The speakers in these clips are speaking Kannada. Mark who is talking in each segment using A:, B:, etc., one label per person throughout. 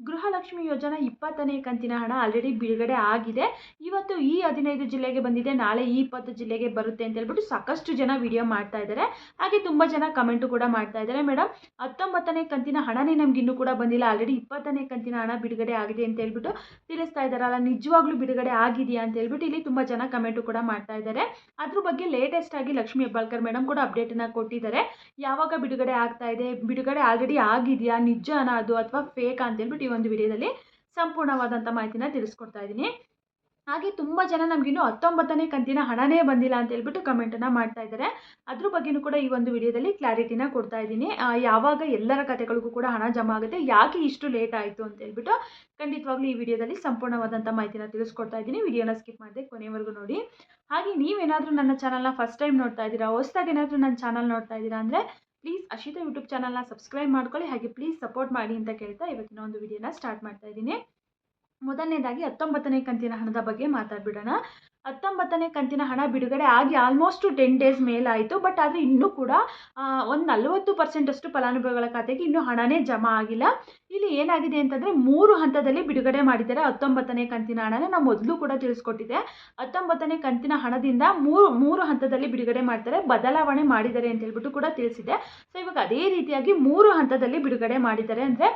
A: ಗೃಹಲಕ್ಷ್ಮಿ ಯೋಜನಾ ಇಪ್ಪತ್ತನೇ ಕಂತಿನ ಹಣ ಆಲ್ರೆಡಿ ಬಿಡುಗಡೆ ಆಗಿದೆ. ಇವತ್ತು ಈ ಹದಿನೈದು ಜಿಲ್ಲೆಗೆ ಬಂದಿದೆ, ನಾಳೆ ಈ ಇಪ್ಪತ್ತು ಜಿಲ್ಲೆಗೆ ಬರುತ್ತೆ ಅಂತ ಹೇಳ್ಬಿಟ್ಟು ಸಾಕಷ್ಟು ಜನ ವಿಡಿಯೋ ಮಾಡ್ತಾ ಇದ್ದಾರೆ. ಹಾಗೆ ತುಂಬ ಜನ ಕಮೆಂಟು ಕೂಡ ಮಾಡ್ತಾ ಇದ್ದಾರೆ. ಮೇಡಮ್ ಹತ್ತೊಂಬತ್ತನೇ ಕಂತಿನ ಹಣನೇ ನಮ್ಗೆ ಇನ್ನೂ ಕೂಡ ಬಂದಿಲ್ಲ. ಆಲ್ರೆಡಿ ಇಪ್ಪತ್ತನೇ ಕಂತಿನ ಹಣ ಬಿಡುಗಡೆ ಆಗಿದೆ ಅಂತ ಹೇಳ್ಬಿಟ್ಟು ತಿಳಿಸ್ತಾ ಇದ್ದಾರಲ್ಲ, ನಿಜವಾಗ್ಲೂ ಬಿಡುಗಡೆ ಆಗಿದೆಯಾ ಅಂತ ಹೇಳ್ಬಿಟ್ಟು ಇಲ್ಲಿ ತುಂಬ ಜನ ಕಮೆಂಟು ಕೂಡ ಮಾಡ್ತಾ ಇದ್ದಾರೆ. ಅದ್ರ ಬಗ್ಗೆ ಲೇಟೆಸ್ಟ್ ಆಗಿ ಲಕ್ಷ್ಮಿ ಹೆಬ್ಬಾಳ್ಕರ್ ಮೇಡಮ್ ಕೂಡ ಅಪ್ಡೇಟನ್ನು ಕೊಟ್ಟಿದ್ದಾರೆ. ಯಾವಾಗ ಬಿಡುಗಡೆ ಆಗ್ತಾ ಇದೆ, ಬಿಡುಗಡೆ ಆಲ್ರೆಡಿ ಆಗಿದೆಯಾ, ನಿಜನಾ ಅದು ಅಥವಾ ಫೇಕ್ ಅಂತ ಹೇಳ್ಬಿಟ್ಟು ಈ ಒಂದು ವಿಡಿಯೋದಲ್ಲಿ ಸಂಪೂರ್ಣವಾದಂಥ ಮಾಹಿತಿನ ತಿಳಿಸ್ಕೊಡ್ತಾ ಇದ್ದೀನಿ. ಹಾಗೆ ತುಂಬ ಜನ ನಮಗಿನ್ನೂ ಹತ್ತೊಂಬತ್ತನೇ ಕಂತಿನ ಹಣನೇ ಬಂದಿಲ್ಲ ಅಂತ ಹೇಳ್ಬಿಟ್ಟು ಕಮೆಂಟನ್ನು ಮಾಡ್ತಾ ಇದ್ದಾರೆ. ಅದ್ರ ಬಗ್ಗೆಯೂ ಕೂಡ ಈ ಒಂದು ವಿಡಿಯೋದಲ್ಲಿ ಕ್ಲಾರಿಟಿನ ಕೊಡ್ತಾ ಇದ್ದೀನಿ. ಯಾವಾಗ ಎಲ್ಲರ ಕತೆಗಳಿಗೂ ಕೂಡ ಹಣ ಜಮಾ ಆಗುತ್ತೆ, ಯಾಕೆ ಇಷ್ಟು ಲೇಟ್ ಆಯಿತು ಅಂತ ಹೇಳ್ಬಿಟ್ಟು ಖಂಡಿತವಾಗ್ಲೂ ಈ ವಿಡಿಯೋದಲ್ಲಿ ಸಂಪೂರ್ಣವಾದಂಥ ಮಾಹಿತಿನ ತಿಳಿಸ್ಕೊಡ್ತಾ ಇದ್ದೀನಿ. ವಿಡಿಯೋನ ಸ್ಕಿಪ್ ಮಾಡದೆ ಕೊನೆವರೆಗೂ ನೋಡಿ. ಹಾಗೆ ನೀವೇನಾದರೂ ನನ್ನ ಚಾನಲ್ನ ಫಸ್ಟ್ ಟೈಮ್ ನೋಡ್ತಾ ಇದ್ದೀರಾ, ಹೊಸ್ದಾಗಿ ಏನಾದರೂ ನನ್ನ ಚಾನಲ್ ನೋಡ್ತಾ ಇದ್ದೀರಾ ಅಂದರೆ ಪ್ಲೀಸ್ ಅಶಿತಾ ಯೂಟ್ಯೂಬ್ ಚಾನಲ್ನ ಸಬ್ಸ್ಕ್ರೈಬ್ ಮಾಡ್ಕೊಳ್ಳಿ. ಹಾಗೆ ಪ್ಲೀಸ್ ಸಪೋರ್ಟ್ ಮಾಡಿ ಅಂತ ಕೇಳ್ತಾ ಇವತ್ತಿನ ಒಂದು ವಿಡಿಯೋನ ಸ್ಟಾರ್ಟ್ ಮಾಡ್ತಾ ಇದ್ದೀನಿ. ಮೊದಲನೇದಾಗಿ ಹತ್ತೊಂಬತ್ತನೇ ಕಂತಿನ ಹಣದ ಬಗ್ಗೆ ಮಾತಾಡ್ಬಿಡೋಣ. ಹತ್ತೊಂಬತ್ತನೇ ಕಂತಿನ ಹಣ ಬಿಡುಗಡೆ ಆಗಿ ಆಲ್ಮೋಸ್ಟ್ ಟೆನ್ ಡೇಸ್ ಮೇಲಾಯಿತು ಬಟ್ ಆದರೆ ಇನ್ನೂ ಕೂಡ ಒಂದು ನಲವತ್ತು ಪರ್ಸೆಂಟಷ್ಟು ಫಲಾನುಭವಿಗಳ ಖಾತೆಗೆ ಇನ್ನೂ ಹಣನೇ ಜಮಾ ಆಗಿಲ್ಲ. ಇಲ್ಲಿ ಏನಾಗಿದೆ ಅಂತಂದರೆ ಮೂರು ಹಂತದಲ್ಲಿ ಬಿಡುಗಡೆ ಮಾಡಿದ್ದಾರೆ ಹತ್ತೊಂಬತ್ತನೇ ಕಂತಿನ ಹಣನ ನಾವು ಮೊದಲು ಕೂಡ ತಿಳಿಸ್ಕೊಟ್ಟಿದ್ದೆ. ಹತ್ತೊಂಬತ್ತನೇ ಕಂತಿನ ಹಣದಿಂದ ಮೂರು ಮೂರು ಹಂತದಲ್ಲಿ ಬಿಡುಗಡೆ ಮಾಡ್ತಾರೆ, ಬದಲಾವಣೆ ಮಾಡಿದ್ದಾರೆ ಅಂತ ಹೇಳ್ಬಿಟ್ಟು ಕೂಡ ತಿಳಿಸಿದೆ ಸೊ ಇವಾಗ ಅದೇ ರೀತಿಯಾಗಿ ಮೂರು ಹಂತದಲ್ಲಿ ಬಿಡುಗಡೆ ಮಾಡಿದ್ದಾರೆ ಅಂದರೆ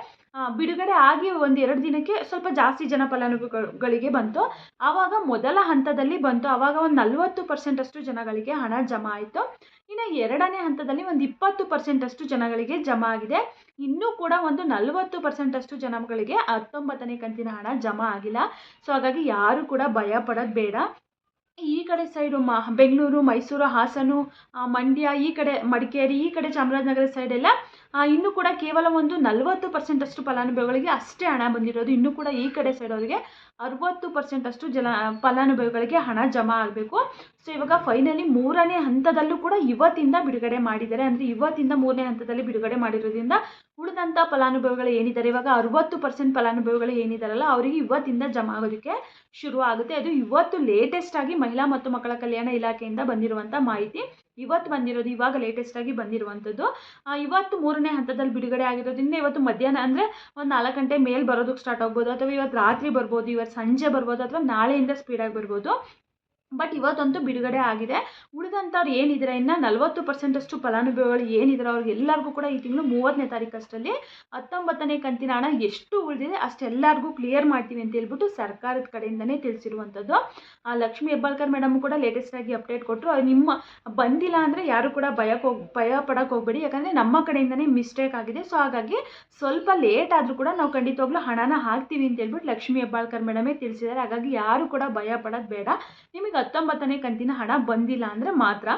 A: ಬಿಡುಗಡೆ ಆಗಿ ಒಂದು ಎರಡು ದಿನಕ್ಕೆ ಸ್ವಲ್ಪ ಜಾಸ್ತಿ ಜನ ಫಲಾನುಭವಿಗಳಿಗೆ ಬಂತು. ಆವಾಗ ಮೊದಲ ಹಂತದಲ್ಲಿ ಬಂತು, ಅವಾಗ ಒಂದು ನಲವತ್ತು ಪರ್ಸೆಂಟಷ್ಟು ಜನಗಳಿಗೆ ಹಣ ಜಮಾ ಆಯಿತು. ಇನ್ನು ಎರಡನೇ ಹಂತದಲ್ಲಿ ಒಂದು ಇಪ್ಪತ್ತು ಪರ್ಸೆಂಟಷ್ಟು ಜನಗಳಿಗೆ ಜಮಾ ಆಗಿದೆ. ಇನ್ನೂ ಕೂಡ ಒಂದು ನಲವತ್ತು ಪರ್ಸೆಂಟಷ್ಟು ಜನಗಳಿಗೆ ಹತ್ತೊಂಬತ್ತನೇ ಕಂತಿನ ಹಣ ಜಮಾ ಆಗಿಲ್ಲ. ಸೊ ಹಾಗಾಗಿ ಯಾರು ಕೂಡ ಭಯ ಪಡೋದು ಬೇಡ. ಈ ಕಡೆ ಸೈಡು ಮ, ಬೆಂಗಳೂರು, ಮೈಸೂರು, ಹಾಸನ ಮಂಡ್ಯ, ಈ ಕಡೆ ಮಡಿಕೇರಿ, ಈ ಕಡೆ ಚಾಮರಾಜನಗರ ಸೈಡೆಲ್ಲ ಇನ್ನೂ ಕೂಡ ಕೇವಲ ಒಂದು ನಲವತ್ತು ಪರ್ಸೆಂಟಷ್ಟು ಫಲಾನುಭವಿಗಳಿಗೆ ಅಷ್ಟೇ ಹಣ ಬಂದಿರೋದು. ಇನ್ನೂ ಕೂಡ ಈ ಕಡೆ ಸೈಡ್ ಅವರಿಗೆ ಅರವತ್ತು ಪರ್ಸೆಂಟಷ್ಟು ಜನ ಫಲಾನುಭವಿಗಳಿಗೆ ಹಣ ಜಮಾ ಆಗಬೇಕು. ಸೊ ಇವಾಗ ಫೈನಲಿ ಮೂರನೇ ಹಂತದಲ್ಲೂ ಕೂಡ ಇವತ್ತಿಂದ ಬಿಡುಗಡೆ ಮಾಡಿದ್ದಾರೆ. ಅಂದರೆ ಇವತ್ತಿಂದ ಮೂರನೇ ಹಂತದಲ್ಲಿ ಬಿಡುಗಡೆ ಮಾಡಿರೋದ್ರಿಂದ ಉಳಿದಂಥ ಫಲಾನುಭವಿಗಳು ಏನಿದ್ದಾರೆ? ಇವಾಗ ಅರವತ್ತು ಪರ್ಸೆಂಟ್ ಫಲಾನುಭವಿಗಳು ಏನಿದ್ದಾರಲ್ಲ, ಅವರಿಗೆ ಇವತ್ತಿಂದ ಜಮಾ ಆಗೋದಕ್ಕೆ ಶುರು ಆಗುತ್ತೆ. ಅದು ಇವತ್ತು ಲೇಟೆಸ್ಟ್ ಆಗಿ ಮಹಿಳಾ ಮತ್ತು ಮಕ್ಕಳ ಕಲ್ಯಾಣ ಇಲಾಖೆಯಿಂದ ಬಂದಿರುವಂಥ ಮಾಹಿತಿ. ಇವತ್ತು ಬಂದಿರೋದು, ಇವಾಗ ಲೇಟೆಸ್ಟ್ ಆಗಿ ಬಂದಿರುವಂಥದ್ದು. ಇವತ್ತು ಮೂರನೇ ಹಂತದಲ್ಲಿ ಬಿಡುಗಡೆ ಆಗಿರೋದ್ರಿಂದ ಇವತ್ತು ಮಧ್ಯಾಹ್ನ, ಅಂದರೆ ಒಂದು ನಾಲ್ಕು ಗಂಟೆ ಮೇಲೆ ಬರೋದಕ್ಕೆ ಸ್ಟಾರ್ಟ್ ಆಗ್ಬೋದು. ಅಥವಾ ಇವತ್ತು ರಾತ್ರಿ ಬರ್ಬೋದು, ಇವತ್ತು ಸಂಜೆ ಬರ್ಬೋದು, ಅಥವಾ ನಾಳೆಯಿಂದ ಸ್ಪೀಡಾಗಿ ಬರ್ಬೋದು. ಬಟ್ ಇವತ್ತಂತೂ ಬಿಡುಗಡೆ ಆಗಿದೆ. ಉಳಿದಂಥವ್ರು ಏನಿದ್ರೆ, ಇನ್ನು ನಲವತ್ತು ಪರ್ಸೆಂಟಷ್ಟು ಫಲಾನುಭವಿಗಳು ಏನಿದ್ದಾರೆ ಅವ್ರಿಗೆ ಎಲ್ಲರಿಗೂ ಕೂಡ ಈ ತಿಂಗಳು ಮೂವತ್ತನೇ ತಾರೀಕಷ್ಟರಲ್ಲಿ ಹತ್ತೊಂಬತ್ತನೇ ಕಂತಿನ ಹಣ ಎಷ್ಟು ಉಳಿದಿದೆ ಅಷ್ಟೆಲ್ಲರಿಗೂ ಕ್ಲಿಯರ್ ಮಾಡ್ತೀವಿ ಅಂತ ಹೇಳ್ಬಿಟ್ಟು ಸರ್ಕಾರದ ಕಡೆಯಿಂದನೇ ತಿಳಿಸಿರುವಂಥದ್ದು. ಆ ಲಕ್ಷ್ಮೀ ಹೆಬ್ಬಾಳ್ಕರ್ ಮೇಡಮ್ ಕೂಡ ಲೇಟೆಸ್ಟ್ ಆಗಿ ಅಪ್ಡೇಟ್ ಕೊಟ್ಟರು ಅದು ನಿಮ್ಮ, ಬಂದಿಲ್ಲ ಅಂದರೆ ಯಾರು ಕೂಡ ಭಯಕ್ಕೆ ಹೋಗಿ, ಭಯ ಪಡೋಕ್ಕೆ ಹೋಗಬೇಡಿ. ಯಾಕಂದರೆ ನಮ್ಮ ಕಡೆಯಿಂದನೇ ಮಿಸ್ಟೇಕ್ ಆಗಿದೆ. ಸೊ ಹಾಗಾಗಿ ಸ್ವಲ್ಪ ಲೇಟ್ ಆದರೂ ಕೂಡ ನಾವು ಖಂಡಿತವಾಗ್ಲೂ ಹಣನ ಹಾಕ್ತೀವಿ ಅಂತ ಹೇಳ್ಬಿಟ್ಟು ಲಕ್ಷ್ಮೀ ಹೆಬ್ಬಾಳ್ಕರ್ ಮೇಡಮೇ ತಿಳಿಸಿದ್ದಾರೆ. ಹಾಗಾಗಿ ಯಾರು ಕೂಡ ಭಯ ಪಡೋದು ಬೇಡ. ನಿಮಗೆ ಹತ್ತೊಂಬತ್ತನೇ ಕಂತಿನ ಹಣ ಬಂದಿಲ್ಲ ಅಂದರೆ ಮಾತ್ರ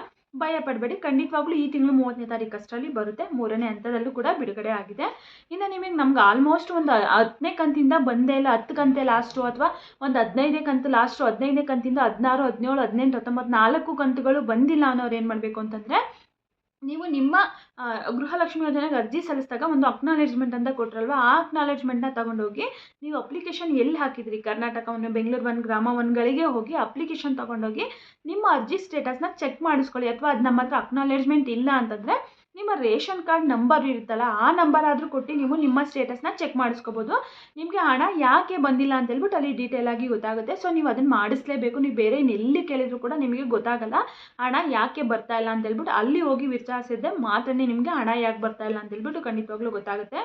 A: ಭಯ ಪಡಬೇಡಿ. ಖಂಡಿತವಾಗ್ಲೂ ಈ ತಿಂಗಳು ಮೂವತ್ತನೇ ತಾರೀಕು ಅಷ್ಟರಲ್ಲಿ ಬರುತ್ತೆ. ಮೂರನೇ ಹಂತದಲ್ಲೂ ಕೂಡ ಬಿಡುಗಡೆ ಆಗಿದೆ. ಇನ್ನು ನಿಮಗೆ ನಮ್ಗೆ ಆಲ್ಮೋಸ್ಟ್ ಒಂದು ಹತ್ತನೇ ಕಂತಿಂದ ಬಂದೇ ಇಲ್ಲ. ಹತ್ತು ಕಂತೆ ಲಾಸ್ಟು ಅಥವಾ ಒಂದು ಹದಿನೈದನೇ ಕಂತು ಲಾಸ್ಟು ಹದಿನೈದನೇ ಕಂತಿಂದ ಹದಿನಾರು, ಹದಿನೇಳು, ಹದಿನೆಂಟು ಹತ್ತೊಂಬತ್ತು ನಾಲ್ಕು ಕಂತುಗಳು ಬಂದಿಲ್ಲ ಅನ್ನೋರು ಏನು ಮಾಡಬೇಕು ಅಂತಂದರೆ ನೀವು ನಿಮ್ಮ ಗೃಹಲಕ್ಷ್ಮಿ ಯೋಜನೆಗೆ ಅರ್ಜಿ ಸಲ್ಲಿಸಿದಾಗ ಒಂದು ಅಕ್ನಾಲೇಜ್ಮೆಂಟ್ ಅಂತ ಕೊಟ್ರಲ್ವ? ಆ ಅಕ್ನಾಲೇಜ್ಮೆಂಟ್ನ ತಗೊಂಡೋಗಿ ನೀವು ಅಪ್ಲಿಕೇಶನ್ ಎಲ್ಲಿ ಹಾಕಿದ್ರಿ? ಕರ್ನಾಟಕವನ್ನು ಬೆಂಗಳೂರು ಒನ್ ಗ್ರಾಮ ಒನ್ಗಳಿಗೆ ಹೋಗಿ ಅಪ್ಲಿಕೇಶನ್ ತಗೊಂಡೋಗಿ ನಿಮ್ಮ ಅರ್ಜಿ ಸ್ಟೇಟಸ್ನ ಚೆಕ್ ಮಾಡಿಸ್ಕೊಳ್ಳಿ. ಅಥವಾ ಅದು ನಮ್ಮ ಹತ್ರ ಅಕ್ನಾಲೇಜ್ಮೆಂಟ್ ಇಲ್ಲ ಅಂತಂದರೆ ನಿಮ್ಮ ರೇಷನ್ ಕಾರ್ಡ್ ನಂಬರ್ ಇರುತ್ತಲ್ಲ, ಆ ನಂಬರ್ ಆದರೂ ಕೊಟ್ಟು ನೀವು ನಿಮ್ಮ ಸ್ಟೇಟಸ್ನ ಚೆಕ್ ಮಾಡಿಸ್ಕೋಬೋದು. ನಿಮಗೆ ಹಣ ಯಾಕೆ ಬಂದಿಲ್ಲ ಅಂತ ಹೇಳ್ಬಿಟ್ಟು ಅಲ್ಲಿ ಡೀಟೇಲ್ ಆಗಿ ಗೊತ್ತಾಗುತ್ತೆ. ಸೊ ನೀವು ಅದನ್ನು ಮಾಡಿಸ್ಲೇಬೇಕು. ನೀವು ಬೇರೆ ಎಲ್ಲಿ ಕೇಳಿದ್ರು ಕೂಡ ನಿಮಗೆ ಗೊತ್ತಾಗಲ್ಲ, ಹಣ ಯಾಕೆ ಬರ್ತಾ ಇಲ್ಲ ಅಂತ ಹೇಳ್ಬಿಟ್ಟು ಅಲ್ಲಿ ಹೋಗಿ ವಿಚಾರಿಸಿದ್ದೆ ಮಾತ್ರನೇ ನಿಮಗೆ ಹಣ ಯಾಕೆ ಬರ್ತಾ ಇಲ್ಲ ಅಂತ ಹೇಳ್ಬಿಟ್ಟು ಖಂಡಿತವಾಗ್ಲೂ ಗೊತ್ತಾಗುತ್ತೆ.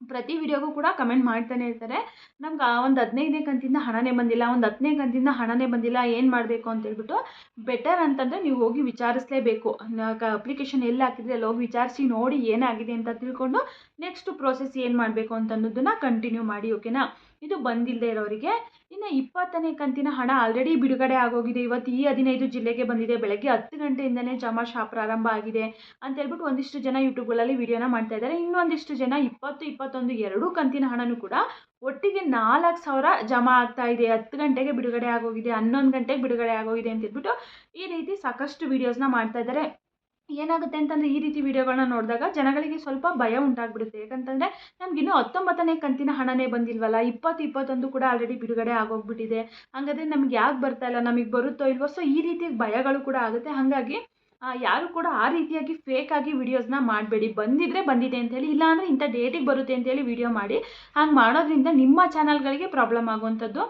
A: ಪ್ರತಿ ವಿಡಿಯೋಗೂ ಕೂಡ ಕಮೆಂಟ್ ಮಾಡ್ತಾನೆ ಇರ್ತಾರೆ. ನಮ್ಗೆ ಆ ಒಂದು ಹದಿನೈದನೇ ಕಂತಿಂದ ಹಣನೇ ಬಂದಿಲ್ಲ, ಒಂದು ಹತ್ತನೇ ಕಂತಿಂದ ಹಣನೇ ಬಂದಿಲ್ಲ, ಏನು ಮಾಡಬೇಕು ಅಂತ ಹೇಳ್ಬಿಟ್ಟು ಬೆಟರ್ ಅಂತಂದರೆ ನೀವು ಹೋಗಿ ವಿಚಾರಿಸಲೇಬೇಕು. ಅಪ್ಲಿಕೇಶನ್ ಎಲ್ಲಿ ಹಾಕಿದ್ರೆ, ಅಲ್ಲಿ ಹೋಗಿ ವಿಚಾರಿಸಿ ನೋಡಿ ಏನಾಗಿದೆ ಅಂತ ತಿಳ್ಕೊಂಡು ನೆಕ್ಸ್ಟ್ ಪ್ರೋಸೆಸ್ ಏನು ಮಾಡಬೇಕು ಅಂತ ಅನ್ನೋದನ್ನು ಕಂಟಿನ್ಯೂ ಮಾಡಿ ಓಕೆನಾ ಇದು ಬಂದಿಲ್ಲದೆ ಇರೋರಿಗೆ. ಇನ್ನು ಇಪ್ಪತ್ತನೇ ಕಂತಿನ ಹಣ ಆಲ್ರೆಡಿ ಬಿಡುಗಡೆ ಆಗೋಗಿದೆ. ಇವತ್ತು ಈ ಹದಿನೈದು ಜಿಲ್ಲೆಗೆ ಬಂದಿದೆ. ಬೆಳಗ್ಗೆ ಹತ್ತು ಗಂಟೆಯಿಂದನೇ ಜಮಾಶಾ ಪ್ರಾರಂಭ ಆಗಿದೆ ಅಂತ ಹೇಳ್ಬಿಟ್ಟು ಒಂದಿಷ್ಟು ಜನ ಯೂಟ್ಯೂಬ್ಗಳಲ್ಲಿ ವಿಡಿಯೋನ ಮಾಡ್ತಾ ಇದ್ದಾರೆ. ಇನ್ನೊಂದಿಷ್ಟು ಜನ ಇಪ್ಪತ್ತು, ಇಪ್ಪತ್ತೊಂದು ಎರಡೂ ಕಂತಿನ ಹಣನೂ ಕೂಡ ಒಟ್ಟಿಗೆ ನಾಲ್ಕು ಸಾವಿರ ಜಮಾ ಆಗ್ತಾ ಇದೆ. ಹತ್ತು ಗಂಟೆಗೆ ಬಿಡುಗಡೆ ಆಗೋಗಿದೆ, ಹನ್ನೊಂದು ಗಂಟೆಗೆ ಬಿಡುಗಡೆ ಆಗೋಗಿದೆ ಅಂತ ಹೇಳ್ಬಿಟ್ಟು ಈ ರೀತಿ ಸಾಕಷ್ಟು ವೀಡಿಯೋಸ್ನ ಮಾಡ್ತಾ ಇದ್ದಾರೆ. ಏನಾಗುತ್ತೆ ಅಂತಂದರೆ ಈ ರೀತಿ ವಿಡಿಯೋಗಳನ್ನ ನೋಡಿದಾಗ ಜನಗಳಿಗೆ ಸ್ವಲ್ಪ ಭಯ ಉಂಟಾಗ್ಬಿಡುತ್ತೆ. ಯಾಕಂತಂದರೆ ನಮಗಿನ್ನೂ ಹತ್ತೊಂಬತ್ತನೇ ಕಂತಿನ ಹಣನೇ ಬಂದಿಲ್ವಲ್ಲ? ಇಪ್ಪತ್ತು, ಇಪ್ಪತ್ತೊಂದು ಕೂಡ ಆಲ್ರೆಡಿ ಬಿಡುಗಡೆ ಆಗೋಗ್ಬಿಟ್ಟಿದೆ. ಹಾಗಾದ್ರೆ ನಮ್ಗೆ ಯಾಕೆ ಬರ್ತಾ ಇಲ್ಲ? ನಮಗೆ ಬರುತ್ತೋ ಇಲ್ವೋ? ಸೊ ಈ ರೀತಿ ಭಯಗಳು ಕೂಡ ಆಗುತ್ತೆ. ಹಾಗಾಗಿ ಯಾರು ಕೂಡ ಆ ರೀತಿಯಾಗಿ ಫೇಕಾಗಿ ವಿಡಿಯೋಸ್ನ ಮಾಡಬೇಡಿ. ಬಂದಿದ್ದರೆ ಬಂದಿದೆ ಅಂತೇಳಿ ಇಲ್ಲಾಂದರೆ ಇಂಥ ಡೇಟಿಗೆ ಬರುತ್ತೆ ಅಂತೇಳಿ ವಿಡಿಯೋ ಮಾಡಿ. ಹಾಗೆ ಮಾಡೋದ್ರಿಂದ ನಿಮ್ಮ ಚಾನಲ್ಗಳಿಗೆ ಪ್ರಾಬ್ಲಮ್ ಆಗುವಂಥದ್ದು.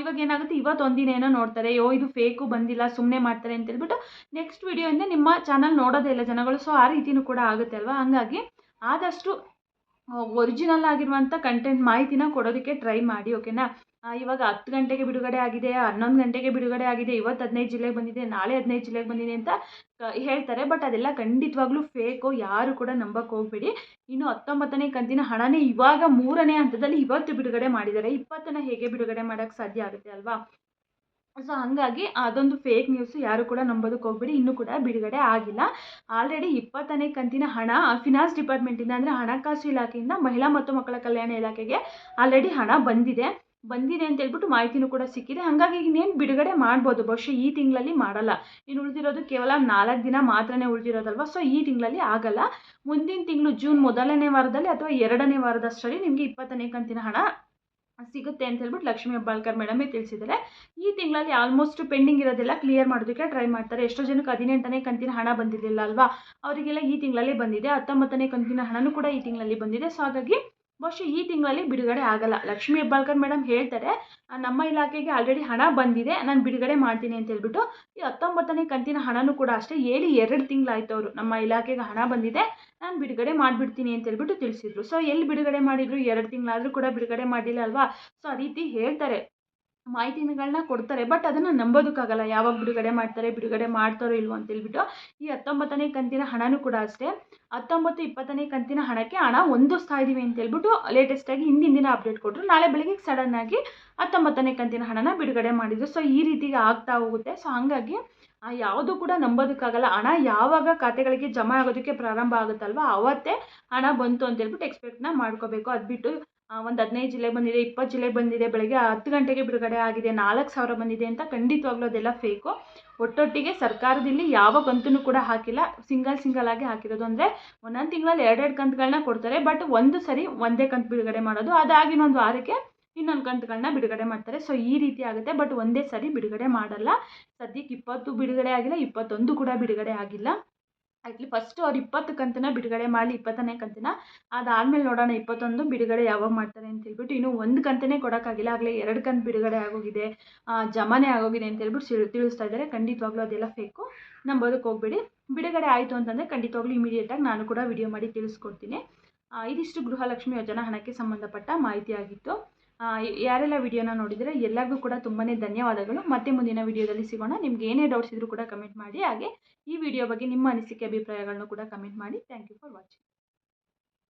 A: ಇವಾಗ ಏನಾಗುತ್ತೆ ಇವತ್ತು ಒಂದಿನ ನೋಡ್ತಾರೆ, ಯೋ, ಇದು ಫೇಕು ಬಂದಿಲ್ಲ ಸುಮ್ಮನೆ ಮಾಡ್ತಾರೆ ಅಂತ ಹೇಳ್ಬಿಟ್ಟು ನೆಕ್ಸ್ಟ್ ವಿಡಿಯೋಯಿಂದ ನಿಮ್ಮ ಚಾನಲ್ ನೋಡೋದೇ ಇಲ್ಲ ಜನಗಳು. ಸೊ ಆ ರೀತಿಯೂ ಕೂಡ ಆಗುತ್ತೆ ಅಲ್ವಾ? ಹಂಗಾಗಿ ಆದಷ್ಟು ಒರಿಜಿನಲ್ ಆಗಿರುವಂಥ ಕಂಟೆಂಟ್ ಮಾಹಿತಿನ ಕೊಡೋದಕ್ಕೆ ಟ್ರೈ ಮಾಡಿ ಓಕೆನಾ ಇವಾಗ ಹತ್ತು ಗಂಟೆಗೆ ಬಿಡುಗಡೆ ಆಗಿದೆ, ಹನ್ನೊಂದು ಗಂಟೆಗೆ ಬಿಡುಗಡೆ ಆಗಿದೆ, ಇವತ್ತು ಹದಿನೈದು ಜಿಲ್ಲೆಗೆ ಬಂದಿದೆ, ನಾಳೆ ಹದಿನೈದು ಜಿಲ್ಲೆಗೆ ಬಂದಿದೆ ಅಂತ ಹೇಳ್ತಾರೆ. ಬಟ್ ಅದೆಲ್ಲ ಖಂಡಿತವಾಗ್ಲೂ ಫೇಕು ಯಾರು ಕೂಡ ನಂಬಕ್ಕೆ ಹೋಗಬೇಡಿ. ಇನ್ನು ಹತ್ತೊಂಬತ್ತನೇ ಕಂತಿನ ಹಣನೇ ಇವಾಗ ಮೂರನೇ ಹಂತದಲ್ಲಿ ಇವತ್ತು ಬಿಡುಗಡೆ ಮಾಡಿದ್ದಾರೆ. ಇಪ್ಪತ್ತನ್ನ ಹೇಗೆ ಬಿಡುಗಡೆ ಮಾಡೋಕ್ಕೆ ಸಾಧ್ಯ ಆಗುತ್ತೆ ಅಲ್ವಾ? ಸೊ ಹಾಗಾಗಿ ಅದೊಂದು ಫೇಕ್ ನ್ಯೂಸು ಯಾರು ಕೂಡ ನಂಬೋದಕ್ಕೆ ಹೋಗ್ಬೇಡಿ, ಇನ್ನೂ ಕೂಡ ಬಿಡುಗಡೆ ಆಗಿಲ್ಲ. ಆಲ್ರೆಡಿ ಇಪ್ಪತ್ತನೇ ಕಂತಿನ ಹಣ ಫಿನಾನ್ಸ್ ಡಿಪಾರ್ಟ್ಮೆಂಟಿಂದ ಅಂದರೆ ಹಣಕಾಸು ಇಲಾಖೆಯಿಂದ ಮಹಿಳಾ ಮತ್ತು ಮಕ್ಕಳ ಕಲ್ಯಾಣ ಇಲಾಖೆಗೆ ಆಲ್ರೆಡಿ ಹಣ ಬಂದಿದೆ. ಬಂದಿದೆ ಅಂತ ಹೇಳ್ಬಿಟ್ಟು ಮಾಹಿತಿನೂ ಕೂಡ ಸಿಕ್ಕಿದೆ. ಹಾಗಾಗಿ ಇನ್ನೇನು ಬಿಡುಗಡೆ ಮಾಡ್ಬೋದು. ಬಹುಶಃ ಈ ತಿಂಗಳಲ್ಲಿ ಮಾಡಲ್ಲ. ಇನ್ನು ಉಳಿದಿರೋದು ಕೇವಲ ನಾಲ್ಕು ದಿನ ಮಾತ್ರನೇ ಉಳಿದಿರೋದಲ್ವ? ಸೊ ಈ ತಿಂಗಳಲ್ಲಿ ಆಗಲ್ಲ. ಮುಂದಿನ ತಿಂಗಳು ಜೂನ್ ಮೊದಲನೇ ವಾರದಲ್ಲಿ ಅಥವಾ ಎರಡನೇ ವಾರದಷ್ಟರಲ್ಲಿ ನಿಮಗೆ ಇಪ್ಪತ್ತನೇ ಕಂತಿನ ಹಣ ಸಿಗುತ್ತೆ ಅಂತ ಹೇಳ್ಬಿಟ್ಟು ಲಕ್ಷ್ಮೀ ಹೆಬ್ಬಾಳ್ಕರ್ ಮೇಡಮೇ ತಿಳಿಸಿದ್ದಾರೆ. ಈ ತಿಂಗಳಲ್ಲಿ ಆಲ್ಮೋಸ್ಟ್ ಪೆಂಡಿಂಗ್ ಇರೋದೆಲ್ಲ ಕ್ಲಿಯರ್ ಮಾಡೋದಕ್ಕೆ ಟ್ರೈ ಮಾಡ್ತಾರೆ. ಎಷ್ಟೋ ಜನಕ್ಕೆ ಹದಿನೆಂಟನೇ ಕಂತಿನ ಹಣ ಬಂದಿರಲಿಲ್ಲ ಅಲ್ವಾ? ಅವರಿಗೆಲ್ಲ ಈ ತಿಂಗಳಲ್ಲೇ ಬಂದಿದೆ. ಹತ್ತೊಂಬತ್ತನೇ ಕಂತಿನ ಹಣನೂ ಕೂಡ ಈ ತಿಂಗಳಲ್ಲಿ ಬಂದಿದೆ. ಸೊ ಹಾಗಾಗಿ ಬಹುಶಃ ಈ ತಿಂಗಳಲ್ಲಿ ಬಿಡುಗಡೆ ಆಗಲ್ಲ. ಲಕ್ಷ್ಮಿ ಹೆಬ್ಬಾಳ್ಕರ್ ಮೇಡಮ್ ಹೇಳ್ತಾರೆ ನಮ್ಮ ಇಲಾಖೆಗೆ ಆಲ್ರೆಡಿ ಹಣ ಬಂದಿದೆ, ನಾನು ಬಿಡುಗಡೆ ಮಾಡ್ತೀನಿ ಅಂತ ಹೇಳ್ಬಿಟ್ಟು, ಈ ಹತ್ತೊಂಬತ್ತನೇ ಕಂತಿನ ಹಣನೂ ಕೂಡ ಅಷ್ಟೇ ಹೇಳಿ ಎರಡು ತಿಂಗಳಾಯ್ತು ಅವರು, ನಮ್ಮ ಇಲಾಖೆಗೆ ಹಣ ಬಂದಿದೆ, ನಾನು ಬಿಡುಗಡೆ ಮಾಡಿಬಿಡ್ತೀನಿ ಅಂತ ಹೇಳ್ಬಿಟ್ಟು ತಿಳಿಸಿದ್ರು. ಸೊ ಎಲ್ಲಿ ಬಿಡುಗಡೆ ಮಾಡಿದ್ರು? ಎರಡು ತಿಂಗಳಾದರೂ ಕೂಡ ಬಿಡುಗಡೆ ಮಾಡಿಲ್ಲ ಅಲ್ವಾ? ಸೊ ಆ ರೀತಿ ಹೇಳ್ತಾರೆ. ಮಾಹಿತಿಗಳನ್ನ ಕೊಡ್ತಾರೆ. ಬಟ್ ಅದನ್ನು ನಂಬೋದಕ್ಕಾಗಲ್ಲ. ಯಾವಾಗ ಬಿಡುಗಡೆ ಮಾಡ್ತಾರೆ, ಬಿಡುಗಡೆ ಮಾಡ್ತಾರೋ ಇಲ್ವೋ ಅಂತ ಹೇಳ್ಬಿಟ್ಟು ಈ ಹತ್ತೊಂಬತ್ತನೇ ಕಂತಿನ ಹಣನೂ ಕೂಡ ಅಷ್ಟೇ. ಹತ್ತೊಂಬತ್ತು ಇಪ್ಪತ್ತನೇ ಕಂತಿನ ಹಣಕ್ಕೆ ಹಣ ಹೊಂದಿಸ್ತಾ ಇದೀವಿ ಅಂತ ಹೇಳ್ಬಿಟ್ಟು ಲೇಟೆಸ್ಟಾಗಿ ಹಿಂದಿನ ದಿನ ಅಪ್ಡೇಟ್ ಕೊಟ್ಟರು ನಾಳೆ ಬೆಳಗ್ಗೆ ಸಡನ್ನಾಗಿ ಹತ್ತೊಂಬತ್ತನೇ ಕಂತಿನ ಹಣನ ಬಿಡುಗಡೆ ಮಾಡಿದ್ರು. ಸೊ ಈ ರೀತಿಗೆ ಆಗ್ತಾ ಹೋಗುತ್ತೆ. ಸೊ ಹಾಗಾಗಿ ಯಾವುದು ಕೂಡ ನಂಬೋದಕ್ಕಾಗಲ್ಲ. ಹಣ ಯಾವಾಗ ಖಾತೆಗಳಿಗೆ ಜಮಾ ಆಗೋದಕ್ಕೆ ಪ್ರಾರಂಭ ಆಗುತ್ತಲ್ವ, ಅವತ್ತೇ ಹಣ ಬಂತು ಅಂತ ಹೇಳ್ಬಿಟ್ಟು ಎಕ್ಸ್ಪೆಕ್ಟ್ನ ಮಾಡ್ಕೋಬೇಕು. ಅದು ಬಿಟ್ಟು ಒಂದು ಹದಿನೈದು ಜಿಲ್ಲೆ ಬಂದಿದೆ ಇಪ್ಪತ್ತು ಜಿಲ್ಲೆ ಬಂದಿದೆ, ಬೆಳಗ್ಗೆ ಹತ್ತು ಗಂಟೆಗೆ ಬಿಡುಗಡೆ ಆಗಿದೆ, ನಾಲ್ಕು ಸಾವಿರ ಬಂದಿದೆ ಅಂತ ಖಂಡಿತವಾಗ್ಲೂ ಅದೆಲ್ಲ ಫೇಕು ಒಟ್ಟೊಟ್ಟಿಗೆ ಸರ್ಕಾರದಲ್ಲಿ ಯಾವ ಕಂತೂ ಕೂಡ ಹಾಕಿಲ್ಲ ಸಿಂಗಲ್ ಸಿಂಗಲ್ ಆಗಿ ಹಾಕಿರೋದು. ಅಂದರೆ ಒಂದೊಂದು ತಿಂಗಳಲ್ಲಿ ಎರಡೆರಡು ಕಂತುಗಳನ್ನ ಕೊಡ್ತಾರೆ ಬಟ್ ಒಂದು ಸರಿ ಒಂದೇ ಕಂತು ಬಿಡುಗಡೆ ಮಾಡೋದು, ಅದಾಗಿನ ಒಂದು ವಾರಕ್ಕೆ ಇನ್ನೊಂದು ಕಂತುಗಳನ್ನ ಬಿಡುಗಡೆ ಮಾಡ್ತಾರೆ. ಸೊ ಈ ರೀತಿ ಆಗುತ್ತೆ ಬಟ್ ಒಂದೇ ಸರಿ ಬಿಡುಗಡೆ ಮಾಡಲ್ಲ. ಸದ್ಯಕ್ಕೆ ಇಪ್ಪತ್ತು ಬಿಡುಗಡೆ ಆಗಿಲ್ಲ, ಇಪ್ಪತ್ತೊಂದು ಕೂಡ ಬಿಡುಗಡೆ ಆಗಿಲ್ಲ. ಅಟ್ಲಿ ಫಸ್ಟು ಅವ್ರು ಇಪ್ಪತ್ತು ಕಂತಿನ ಬಿಡುಗಡೆ ಮಾಡಲಿ, ಇಪ್ಪತ್ತನೇ ಕಂತಿನ. ಅದಾದಮೇಲೆ ನೋಡೋಣ ಇಪ್ಪತ್ತೊಂದು ಬಿಡುಗಡೆ ಯಾವಾಗ ಮಾಡ್ತಾರೆ ಅಂತ ಹೇಳ್ಬಿಟ್ಟು ಇನ್ನೂ ಒಂದು ಕಂತನೇ ಕೊಡೋಕ್ಕಾಗಿಲ್ಲ. ಆಗಲೇ ಎರಡು ಕಂತು ಬಿಡುಗಡೆ ಆಗೋಗಿದೆ ಜಮಾನೆ ಆಗೋಗಿದೆ ಅಂತ ಹೇಳ್ಬಿಟ್ಟು ತಿಳಿಸ್ತಾ ಇದ್ದಾರೆ. ಖಂಡಿತವಾಗ್ಲೂ ಅದೆಲ್ಲ ಫೇಕು ನಂಬೋದಕ್ಕೆ ಹೋಗಬೇಡಿ. ಬಿಡುಗಡೆ ಆಯಿತು ಅಂತಂದರೆ ಖಂಡಿತವಾಗ್ಲೂ ಇಮಿಡಿಯೇಟಾಗಿ ನಾನು ಕೂಡ ವಿಡಿಯೋ ಮಾಡಿ ತಿಳಿಸ್ಕೊಡ್ತೀನಿ. ಇದಿಷ್ಟು ಗೃಹಲಕ್ಷ್ಮಿ ಯೋಜನಾ ಹಣಕ್ಕೆ ಸಂಬಂಧಪಟ್ಟ ಮಾಹಿತಿ ಆಗಿತ್ತು. ಯಾರೆಲ್ಲ ವಿಡಿಯೋನ ನೋಡಿದರೆ ಎಲ್ಲರಿಗೂ ಕೂಡ ತುಂಬಾ ಧನ್ಯವಾದಗಳು. ಮತ್ತೆ ಮುಂದಿನ ವಿಡಿಯೋದಲ್ಲಿ ಸಿಗೋಣ. ನಿಮ್ಗೆ ಏನೇ ಡೌಟ್ಸ್ ಇದ್ರೂ ಕೂಡ ಕಮೆಂಟ್ ಮಾಡಿ. ಹಾಗೆ ಈ ವಿಡಿಯೋ ಬಗ್ಗೆ ನಿಮ್ಮ ಅನಿಸಿಕೆ, ಅಭಿಪ್ರಾಯಗಳನ್ನು ಕೂಡ ಕಮೆಂಟ್ ಮಾಡಿ. Thank you for watching